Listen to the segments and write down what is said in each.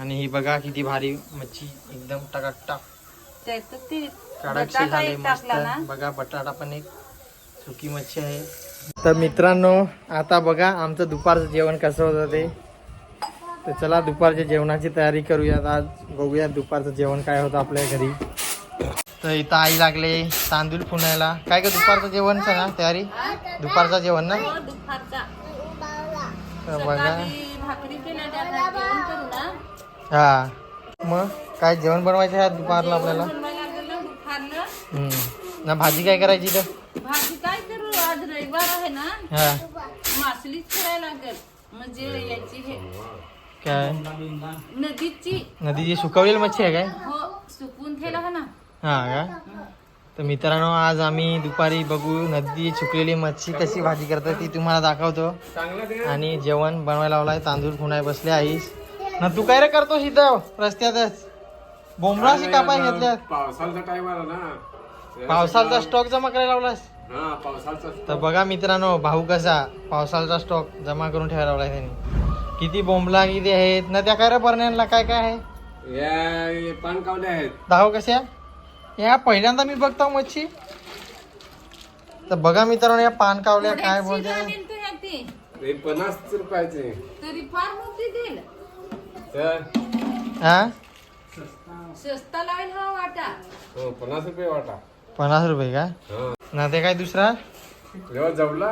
आणि ही बघा किती भारी मच्छी एकदम टकाटक. काढाक्षी झाले मस्त. बघा बटाटा पण एक सुकी मच्छी आहे. तर मित्रांनो आता बघा आमचं दुपारचं जेवण कसं होतं ते. तर चला दुपारच्या जेवणाची तयारी करूयात आज. बघूयात दुपारचं जेवण काय होतं आपल्या घरी. तर इथं आई लागले तांदूळ फुणायला काय का दुपारचं जेवणचं ना तयारी? दुपारचं जेवण ना? हो, बघा. हा. मग काय जेवण बनवायचं आहे दुपारला आपल्याला? ना दुपारला. हम्म. ना भाजी काय करायची तर भाजी काय करू? आज रविवार आहे ना. हा. मासलीच करायला लागेल. म्हणजे याची हे काय? नदीची. नदीची सुकवलेली मच्छी आहे काय? हो सुकून ठेवला का ना. हा का? तर मित्रांनो आज आम्ही दुपारी बघू नदी सुकलेली मच्छी कशी भाजी करतात ती तुम्हाला दाखवतो. आणि जेवण बनवायला लावलाय. तांदूळ फुणाय बसले आईस. ना तू काय रे करतोस इथं? रस्त्यातच. बोंबळाशी कापाय घेतल्यात. पावसाचा टाइम आला ना. पावसाचा स्टॉक जमा करायला लावलास? हा तर बघा मित्रांनो भाऊ कसा पावसाचा स्टॉक जमा करून ठेवायला लावलाय त्यांनी. किती बोंबला किती आहेत? ना त्या काय रे बरण्यांना काय काय आहे? या हे पानकावले आहेत. दाखव कशा या पहिल्यांदा मी बघतो मच्छी. तर बघा मित्रांनो या पान कावल्या काय बोलते. हे पन्नास रुपयाचे. तरी फार मोठी देईल तर? हा स्वस्ता हा वाटा. हो, पन्नास रुपये वाटा. पन्नास रुपये का? हा. ना ते काय दुसरा? जेव्हा जवला?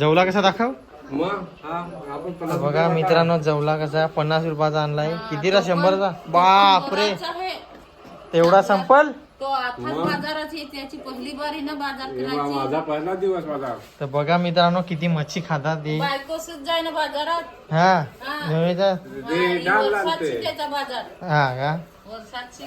जवला कसा दाखव? मग? हा आपण पन्नास तर बघा मित्रांनो जवला कसा पन्नास रुपयाचा आणलाय. कितीला शंभरचा? बापरे. तेवढा संपल? तो आता बाजाराची त्याची पहिली बारी ना बाजार हे बा- करायची. माझा पहिला दिवस माझा. तर बघा मित्रांनो किती मच्छी खातात ते. जाय ना बाजारात. हा हा. डाल त्याचा बाजार. हा का?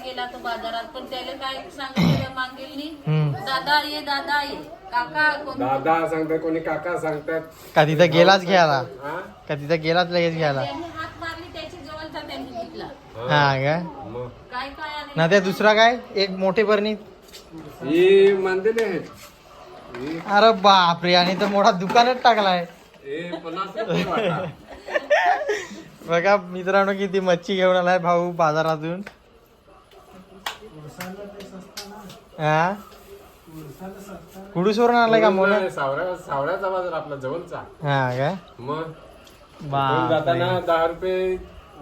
गेला तो बाजारात पण त्याला काय सांगितलं मागेल नी? हम्म. दादा ये दादा ये. काका कोण? दादा सांगतात कोणी काका सांगतात. का तिथं गेलाच घ्यायला? हा? का तिथं गेलाच लगेच घ्यायला? त्यांनी हात मारली त्याची जवळचा त्यांनी घेतला हा का? मग. ना ते दुसरा काय? एक मोठे बरणी. ही मानलेले आहेत. ही अरे बापरे आणि तर मोठा दुकानच टाकलाय. हे पन्नास रुपये वाटा. बघा मित्रांनो किती मच्छी घेऊन आलाय भाऊ बाजारातून. हा? कुडूसवरून आलाय का मोल नाही, सावळ्या सावळ्याचा बाजार आपला जवळचा. हा काय मग. जाताना दहा रुपये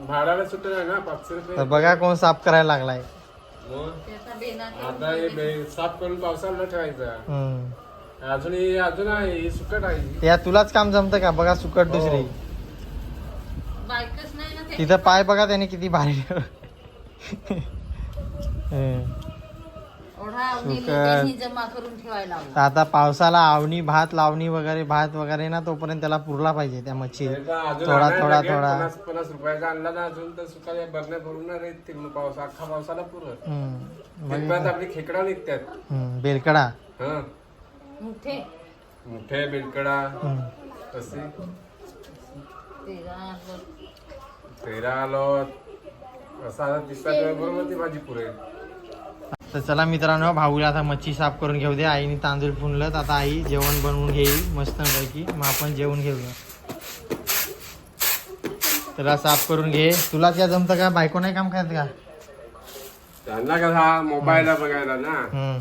सुटलं आहे ना पाचशे रुपये. तर बघा कोण साफ करायला लागलाय. मग? त्याचा बेना आता हे बे- साफ करून पावसाला ठेवायचं. हम्म. अजून ही अजून आहे ही सुकट आहे. ही. या तुलाच काम जमतं का? बघा सुकट दुसरी. बायकच नाही ना ते. तिथं पाय बघा त्याने किती भारी हम्म. ओढा आवडीला सुकट. त्यांनी जमा करून ठेवायला लावला. तर आता पावसाला आवणी भात लावणी वगैरे भात वगैरे ना तोपर्यंत त्याला पुरला पाहिजे त्या मच्छी थोडा थोडा. थोडा. पन्नास पन्नास रुपयाचा आणला ना अजून तर सुकाल्या भरून राहतील मग पाऊस अख्खा पावसाला पुरत हम्म. आपली खेकडा निघतात हम्म, बेलकडा. हा. मोठे. मोठे बेलकडा. हम्म. कसे तेरा तेरा आलो असा दिसतात बरोबर ती भाजी पुरेल. तर चला मित्रांनो भाऊला आता मच्छी साफ करून घेऊ दे. आईने तांदूळ फुनलं आता आई जेवण बनवून घेईल मस्त पैकी मग आपण जेवण घेऊया. त्याला साफ करून घे. तुला त्या जमतं का? बायको नाही काम करत का? त्यांना कसा मोबाईल बघायला ना.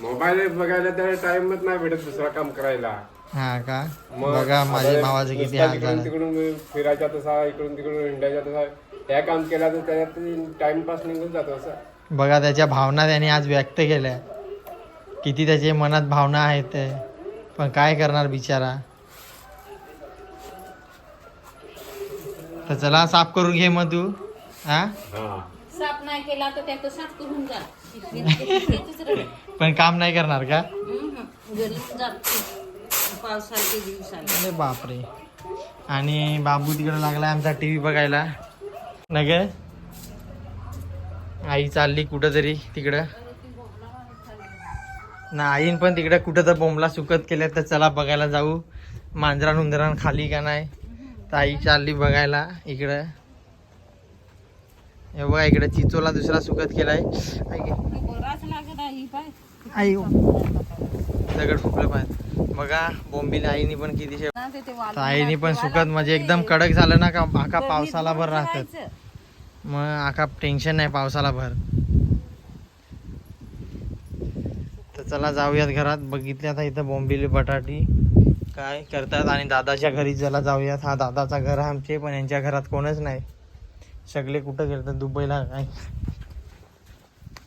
मोबाईल बघायला त्याला टाइमच नाही भेटत दुसरा काम करायला. हा का? मग बघा माझ्या भावाचं किती इकडून तिकडून फिरायचा तसा इकडून तिकडून हिंडायचा तसा. त्या काम केला तर त्याच्यात टाइमपास निघून जातो असं. बघा त्याच्या भावना त्याने आज व्यक्त केल्या. किती त्याच्या मनात भावना आहेत ते. पण काय करणार बिचारा? तर चला साफ करून घे मग तू. हा? साफ नाही केला तर त्याचं साफ करून जा. पण काम नाही करणार का? पावसाळ्याच्या दिवसाला. अरे बापरे. आणि बाबू तिकडे लागलाय आमचा टीव्ही बघायला. नग आई चालली कुठं तरी तिकडं. ना आईन पण तिकडे कुठं तर बोंबला सुकत केल्या तर चला बघायला जाऊ. मांजरान उंदरान खाली का नाही? तर आई चालली बघायला इकडं. हे बघा इकडे चिचोला दुसरा सुकत केलाय. आई ही. दगड फुकलं पाहिजे बघा बोंबील आईनी पण किती आईनी पण सुकत म्हणजे. एकदम कडक झालं ना का? पावसाला भर राहतात. मग आका टेन्शन नाही पावसाला भर. तर चला जाऊयात घरात. बघितले आता इथं बोंबिली बटाटी. काय करतात? आणि दादाच्या घरी जरा जाऊयात. हा दादाचा घर आमचे पण यांच्या घरात कोणच नाही. सगळे कुठं गेलं दुबईला काय?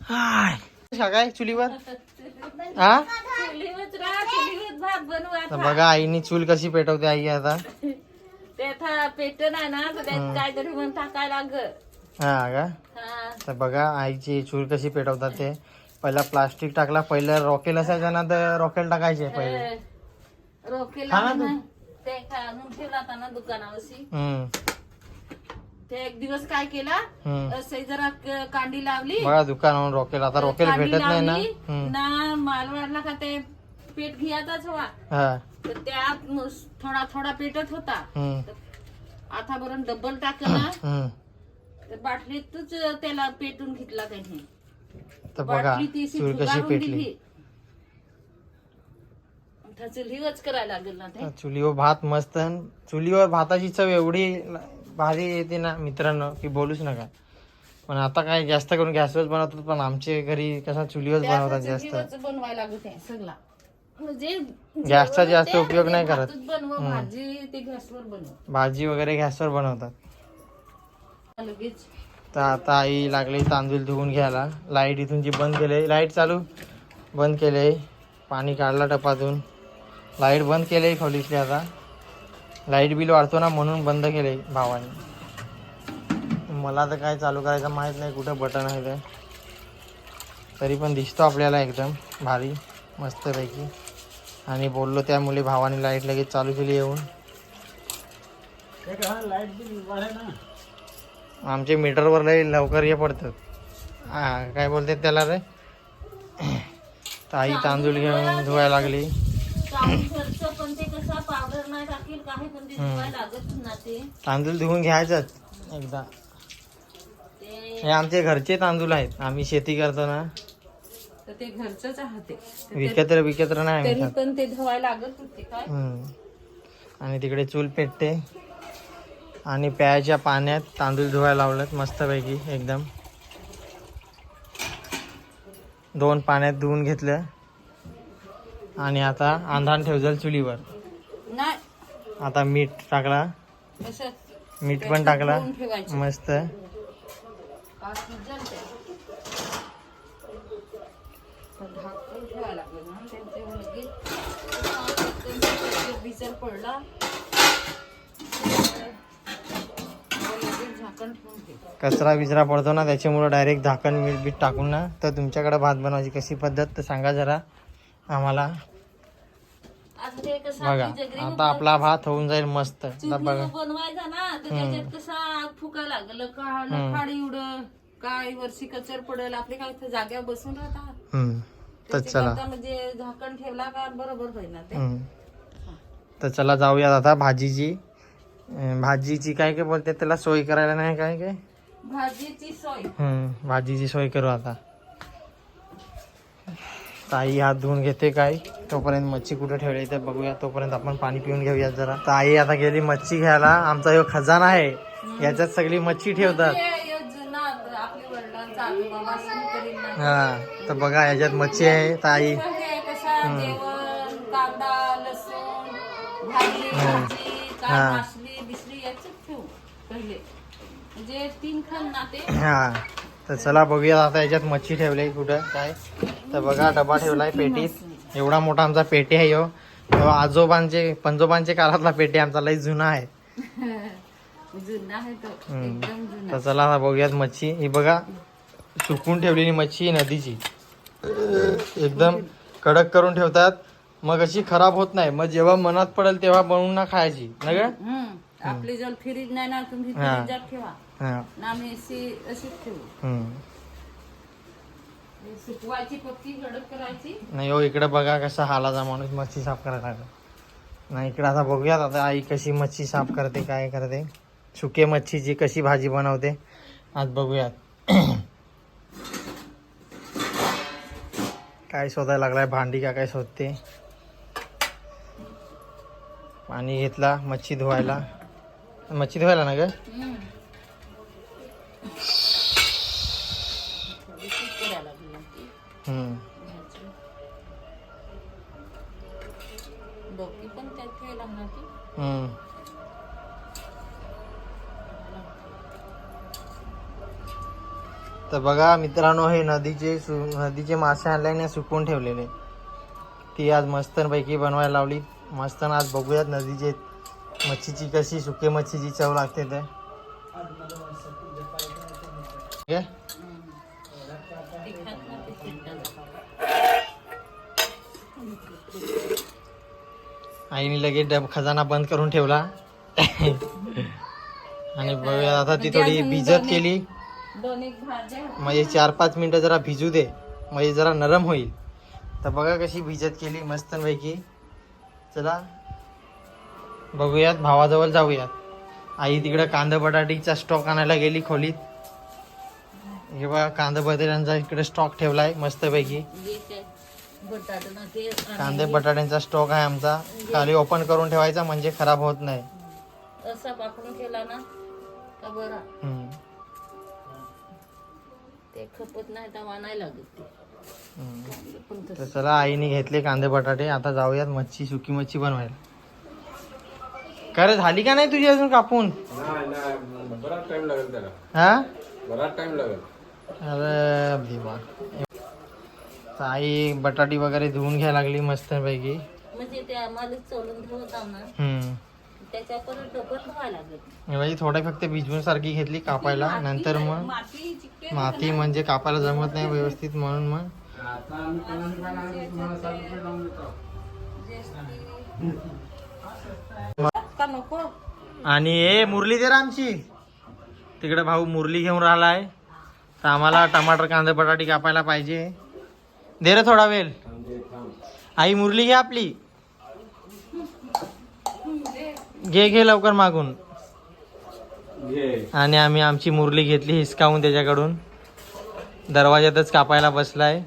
हाय. काय? चुलीवर? हा? तर बघा आईनी चूल कशी पेटवते आई आता? ते आता पेट नाही ना तर त्यात काहीतरी म्हणून टाकायला लाग हा का? तर बघा आईची चूल कशी पेटवतात ते. पहिला प्लास्टिक टाकला पहिलं रॉकेल असायचं ना तर रॉकेल टाकायचे पहिले. रोकेला खा ना तू. ते आणून ठेवला होता ना दुकानावरशी हम्म. ते एक दिवस काय केला असे जरा कांडी लावली. बघा दुकानावरून रॉकेल आता रॉकेल भेटत नाही ना. ना माल वाढला का ते पेट घ्यायचाच हवा तर त्यात थोडा थोडा पेटत होता. आता बरं डबल टाकलं. तर बाटलीतच त्याला पेटून घेतला त्याने. तर बघा बाटली ती अशी चूल कशी पेटली. दिली. आता चुलीवरच करायला लागेल ना ते? तर चुलीवर भात मस्त अन चुलीवर भाताची चव एवढी भारी येते ना मित्रांनो की बोलूच नका. पण आता काय जास्त करून गॅसवरच बनवतात पण आमच्या घरी कसा चुलीवर ते बनवतात जास्त. चुलीवरच बनवायला सगळा. म्हणजे गॅसचा जेवण जास्त ते उपयोग नाही करत. भातच बनव भाजी ते गॅसवर बनव. भाजी वगैरे गॅसवर बनवतात. तर आता आई लागली तांदूळ धुवून घ्यायला. लाइट इथून जी बंद केले लाइट चालू. बंद केले पाणी काढला टपातून. लाइट बंद केले खोलीतली आता. लाइट बिल वाढतो ना म्हणून बंद केले भावाने. मला तर काय चालू करायचं माहीत नाही कुठं बटन आहे ते. तरी पण दिसतो आपल्याला एकदम भारी मस्तपैकी. आणि बोललो त्यामुळे भावाने लाइट लगेच चालू केली येऊन. आमचे मीटरवर लय लवकर हे पडतात. हा काय बोलते त्याला रे? ताई तांदूळ घेऊन धुवायला लागली. तांदूळ धुवून घ्यायचंच एकदा. हे आमचे घरचे तांदूळ आहेत. आम्ही शेती करतो ना. तर ते घरचंच विकत्र विकत्र नाही. पण ते धुवायला लागत होते काय. आणि तिकडे चूल पेटते. आणि प्यायच्या पाण्यात तांदूळ धुवायला लावलं मस्तपैकी एकदम. दोन पाण्यात धुवून घेतलं. आणि आता आंधान ठेवजल चुलीवर. आता मीठ टाकला. मीठ पण टाकला. मस्त. का कचरा बिचरा पडतो ना त्याच्यामुळं डायरेक्ट झाकण मीठ बीठ टाकून ना तर तुमच्याकडे भात बनवायची कशी पद्धत तर सांगा जरा आम्हाला. बघा आता आपला भात होऊन जाईल मस्त. बघा. बनवायचा ना तर त्याच्यात कसा आग फुकायला लागलं का लखाडी उड काय वर्षी कचर पडेल आपले काय जाग्यावर बसून राहतात. तर चला. म्हणजे झाकण ठेवला का बरोबर होईल ना ते. हम्म. तर चला जाऊयात आता भाजीची. भाजीची काय काय बोलते त्याला सोय करायला नाही काय काय? भाजीची सोय. हम्म, भाजीची सोय करू आता. ताई हात धुवून घेते काय? तोपर्यंत मच्छी कुठे ठेवली तर बघूया. तोपर्यंत आपण पाणी पिऊन घेऊया जरा. ताई आता गेली मच्छी घ्यायला. आमचा ह्यो खजाना आहे. याच्यात सगळी मच्छी ठेवतात. हे हे हा तर बघा याच्यात मच्छी आहे. ताई. तर हे कसं जेवण कांदा लसूण भाजी भाजी काय हा. मासली बिसली याच्यात ठेवू पहिले म्हणजे तीन खण ना ते हा तर चला बघूया आता याच्यात मच्छी ठेवली कुठं काय. तर बघा डबा ठेवलाय पेटीत. एवढा मोठा आमचा पेटी आहे ह्यो आजोबांचे पंजोबांचे काळातला पेटी आमचा लई जुना आहे. जुना आहे तो हम्म. एकदम जुना. तर चला आता बघूयात मच्छी. ही बघा सुकून ठेवलेली मच्छी नदीची. एकदम कडक करून ठेवतात. मग अशी खराब होत नाही. मग जेव्हा मनात पडेल तेव्हा बनवून ना खायची. ना. आपली जर फ्रीज नाही ना तुम्ही हा. ठेवा. हा ना आम्ही अशी अशीच ठेवू. हम्म. सुकवायची पक्की गडप करायची. नाही हो इकडे बघा कसा हालाचा माणूस मच्छी साफ करायला लागला. नाही इकडे आता बघूयात आता आई कशी मच्छी साफ करते काय करते. सुके मच्छीची कशी भाजी बनवते आज बघूयात. काय शोधायला लागलाय भांडी का काय शोधते. पाणी घेतला मच्छी धुवायला. मच्छी धुवायला ना ग? डोकी पण त्यात ठेवायला लागणार ती हम्म. तर बघा मित्रांनो हे नदीचे सु- नदीचे मासे आणल्याने सुकवून ठेवलेले. ती आज मस्तपैकी बनवायला लावली. मस्त आज बघूयात नदीचे मच्छीची कशी सुके मच्छीची चव लागते ते. आईने लगेच डब खजाना बंद करून ठेवला. आणि बघूया आता ती थोडी भिजत केली. म्हणजे चार पाच मिनिटं जरा भिजू दे. म्हणजे जरा नरम होईल. तर बघा कशी भिजत केली मस्तपैकी चला. बघूयात भावाजवळ जाऊयात. आई तिकडं कांदा बटाटीचा स्टॉक आणायला गेली खोलीत. हे बघा कांदा बटाट्यांचा इकडे स्टॉक मस्तपैकी. ना ते आणि कांदे बटाट्यांचा स्टॉक आहे आमचा. खाली ओपन करून ठेवायचा म्हणजे खराब होत नाही. असा पाकडून केला ना का बरा? हम्म. ते खपत नाही नाही लागत तर चला आईने घेतले कांदे बटाटे. आता जाऊयात मच्छी सुकी मच्छी बनवायला. का रे झाली का नाही तुझी अजून कापून? नाही नाही. बराच टाइम लागेल त्याला. हा? बराच टाइम लागेल. अरे तर आई बटाटी वगैरे धुवून घ्यायला लागली मस्तपैकी. म्हणजे ते आम्हाला चोलून ठेवत ना हम्म. त्याच्या परत डबल धुवायला लागत म्हणजे थोडी फक्त भिजवून सारखी घेतली कापायला. नंतर मग माती म्हणजे कापायला जमत नाही व्यवस्थित म्हणून मग. आणि ए मुरली दे आमची. तिकडे भाऊ मुरली घेऊन राहिलाय. तर आम्हाला टमाटर कांदे बटाटी कापायला पाहिजे. दे रे थोडा वेळ. आई मुरली घे आपली. घे घे लवकर मागून. आणि आम्ही आमची मुरली घेतली हिसकावून त्याच्याकडून. दरवाज्यातच कापायला बसलाय.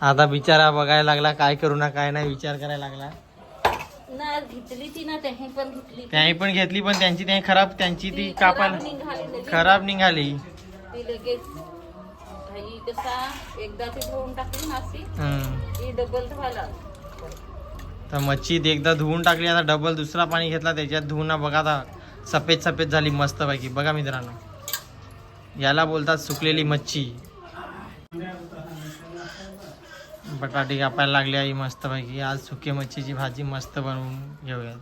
आता बिचारा बघायला लागला काय करू ना काय नाही विचार करायला लागला. ना घेतली ती ना त्याही पण घेतली त्यांनी पण घेतली पण त्यांची त्यांनी खराब त्यांची ती कापायला खराब निघाली ती लगेच. ही कसा एकदा ती धुवून टाकली मासी हम्म. ती डबल धुवायला. तर मच्छी एकदा धुवून टाकली आता डबल दुसरा पाणी घेतला त्याच्यात धुवून बघा आता सफेद सफेद झाली मस्त पैकी बघा मित्रांनो. याला बोलतात सुकलेली मच्छी. बटाटे कापायला लागली आई मस्त पैकी आज सुके मच्छीची भाजी मस्त बनवून घेऊया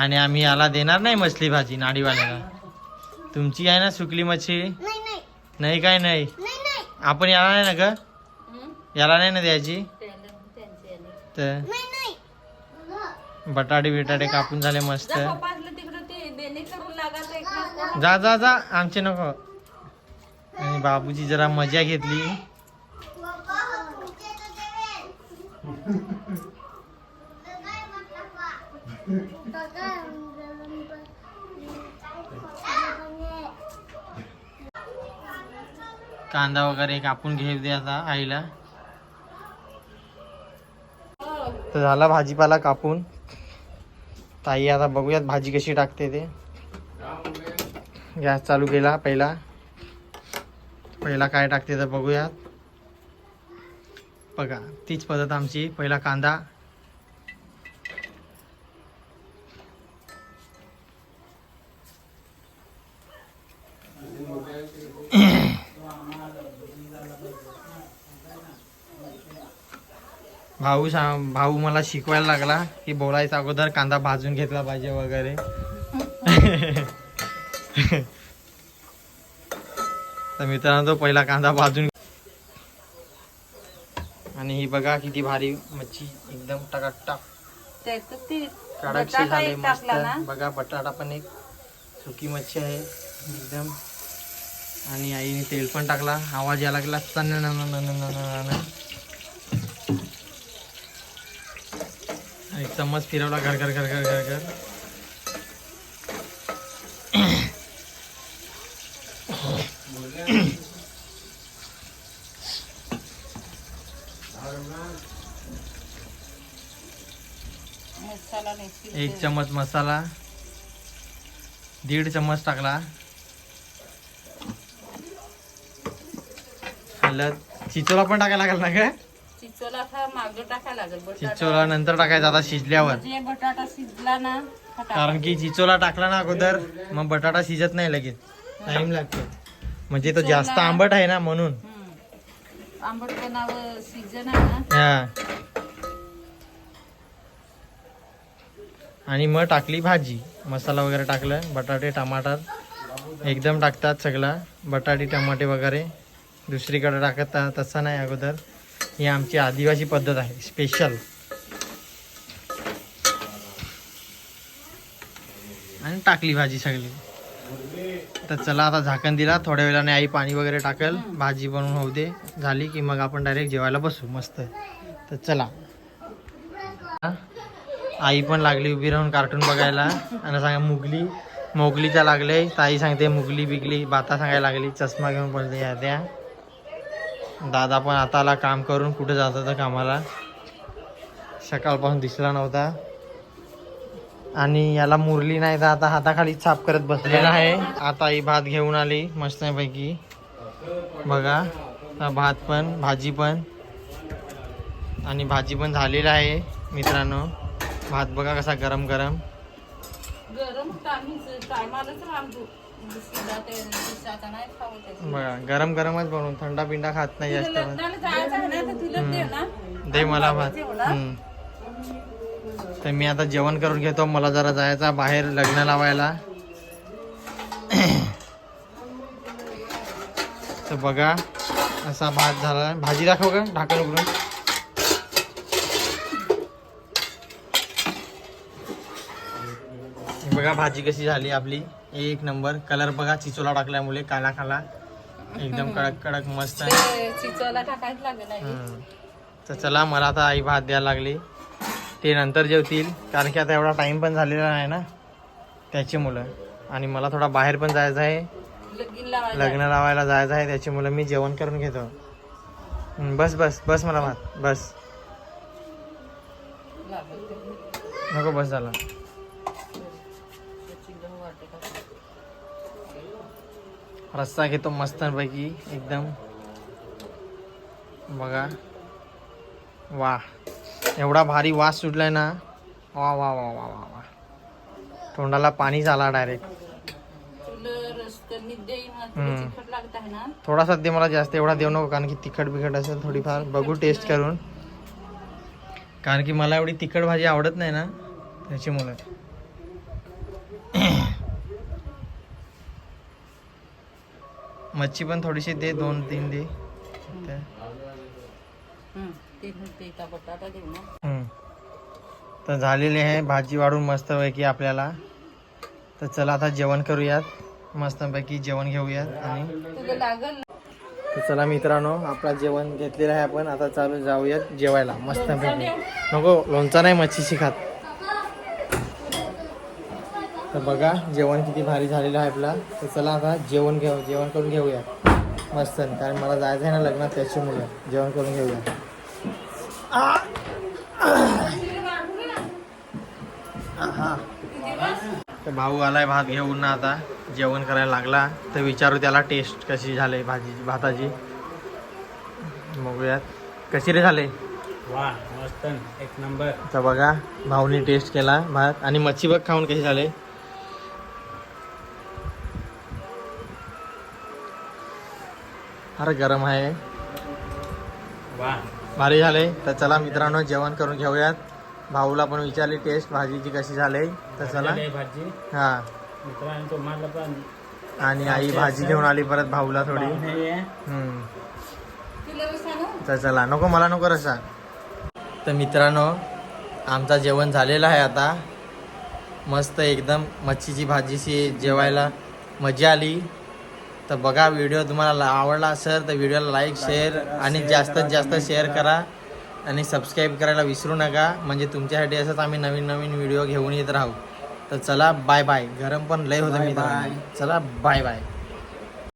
आणि आम्ही याला देणार नाही मछली भाजी नाडीवाल्याला. तुमची आहे ना सुकली मच्छी? नाही काय नाही? आपण याला नाही ना ग? हं? याला नाही ना द्यायची. तर? बटाटे बिटाटे कापून झाले मस्त. जा जा जा. आमचे नको. आणि बाबूची जरा मजा घेतली. कांदा वगैरे कापून घेऊ दे आता आईला. तर झाला भाजीपाला कापून. ताई आता बघूयात भाजी कशी टाकते ते. गॅस चालू केला पहिला. पहिला काय टाकते तर बघूयात. बघा तीच पद्धत आमची. पहिला कांदा. भाऊ सांग भाऊ मला शिकवायला लागला की बोलायचा अगोदर कांदा भाजून घेतला पाहिजे वगैरे. तर मित्रांनो तो पहिला कांदा भाजून आणि ही बघा किती भारी मच्छी एकदम टकाटक. बटाटा झाले एक मस्त. बघा बटाटा पण एक सुकी मच्छी आहे. एकदम. आणि आईने तेल पण टाकला. आवाज यायला लागला. आणि चम्मच फिरवला. घर घर घर घर घर घर मसाला नाही एक चमच मसाला दीड चमच टाकला. हळद चिचोला पण टाकायला लागेल ना काय चिचोला मागं टाकायला लागेल. बटाटा. चिचोला नंतर टाकायचा आता शिजल्यावर. म्हणजे बटाटा शिजला ना टाक. कारण की चिचोला टाकला ना अगोदर मग बटाटा शिजत नाही लगेच. टाइम लागतो. म्हणजे तो जास्त आंबट आहे ना म्हणून. आंबटपणावर सीजन आहे ना. आणि मग टाकली भाजी. मसाला वगैरे टाकलं. बटाटे टमाटर. एकदम टाकतात सगळं. बटाटे टमाटे वगैरे. दुसरीकडे टाकत तसं नाही अगोदर. ही आमची आदिवासी पद्धत आहे. स्पेशल आणि टाकली भाजी सगळी. तर चला आता झाकण दिला. थोड्या वेळाने आई पाणी वगैरे टाकल. भाजी बनवून होऊ दे. झाली की मग आपण डायरेक्ट जेवायला बसू. मस्त. तर चला? आई पण लागली उभी राहून कार्टून बघायला. आणि सांगा मुगली मोगलीच्या लागले ताई सांगते मुगली बिगली. बाता सांगायला लागली चष्मा घेऊन पडते या त्या. दादा पण आता आला काम करून. कुठे जात होता कामाला? सकाळपासून दिसला नव्हता. आणि याला मुरली नाही तर आता हाताखाली छाप करत बसलेला आहे. आता ही भात घेऊन आली मस्तपैकी. बघा हा भात पण भाजी पण. आणि भाजी पण झालेला आहे मित्रांनो. भात बघा कसा गरम गरम. बघा गरम गरमच बनवून थंडा पिंडा खात नाही जास्त. दे ना. दे मला भात. हम्म. तर मी आता जेवण करून घेतो. मला जरा जायचा बाहेर लग्न लावायला. तर बघा असा भात झाला. भाजी दाखव का? ढाकण उघडून बघा भाजी कशी झाली आपली. एक नंबर. कलर बघा चिचोला टाकल्यामुळे काला काला. एकदम कडक कडक मस्त. आहे. तर चला मला आता आई भात द्यायला लागली. ते नंतर जेवतील. कारण की आता एवढा टाइम पण झालेला नाही ना. त्याची मुलं. आणि मला थोडा बाहेर पण जायचं आहे. लग्न लावायला जायचं आहे. त्याची मुलं मी जेवण करून घेतो. बस बस बस मला भात. बस. नको बस झाला. रस्ता रस्सा घेतो मस्तपैकी एकदम. बघा. वा एवढा भारी वास सुटलाय ना. वा वा वा वा वा वा. तोंडाला पाणी झाला डायरेक्ट थोडासा दे मला जास्त एवढा देऊ नको कारण की तिखट बिखट असेल थोडीफार. बघू टेस्ट करून. कारण की मला एवढी तिखट भाजी आवडत नाही ना त्याच्यामुळे. मच्छी पण थोडीशी दे दोन तीन दे. तर झालेली आहे भाजी वाढून मस्तपैकी आपल्याला. तर चला आता जेवण करूयात. मस्तपैकी जेवण घेऊयात आणि तर चला मित्रांनो आपला जेवण घेतलेलं आहे आपण. आता चालू जाऊयात जेवायला. मस्तपैकी. नको लोणचा नाही मच्छीशी खात. तर बघा जेवण किती भारी झालेलं आहे आपला. तर चला आता जेवण घेऊ जेवण करून घेऊया मस्त. कारण मला जायचं आहे ना लग्नात त्याच्यामुळे जेवण करून घेऊया. तर भाऊ आलाय भात घेऊन ना आता. जेवण करायला लागला. तर विचारू त्याला टेस्ट कशी झाली भाजी भाताची. बघूयात. कशी रे झाले? वा मस्त. एक नंबर. तर बघा भाऊनी टेस्ट केला भात. आणि मच्छी बघ खाऊन कशी झाले. फार गरम आहे. वा. भारी झाले तर चला मित्रांनो जेवण करून घेऊयात. भाऊला पण विचारली टेस्ट भाजीची कशी झाली तर चला. भाजी. हा. मित्रांनो तुम्हाला पण. आणि आई भाजी घेऊन आली परत भाऊला थोडी. तर चला नको मला नको रसा. तर मित्रांनो आमचा जेवण झालेलं आहे आता. मस्त एकदम मच्छीची भाजीशी जेवायला मजा आली. तर बघा व्हिडिओ तुम्हाला आवडला असेल तर व्हिडिओला लाईक शेअर आणि जास्तीत जास्त शेअर करा आणि सबस्क्राईब करायला विसरू नका. म्हणजे तुमच्यासाठी असंच आम्ही नवीन नवीन व्हिडिओ घेऊन येत राहू. तर चला बाय बाय गरम पण लय होतं मित्रांनो. चला बाय बाय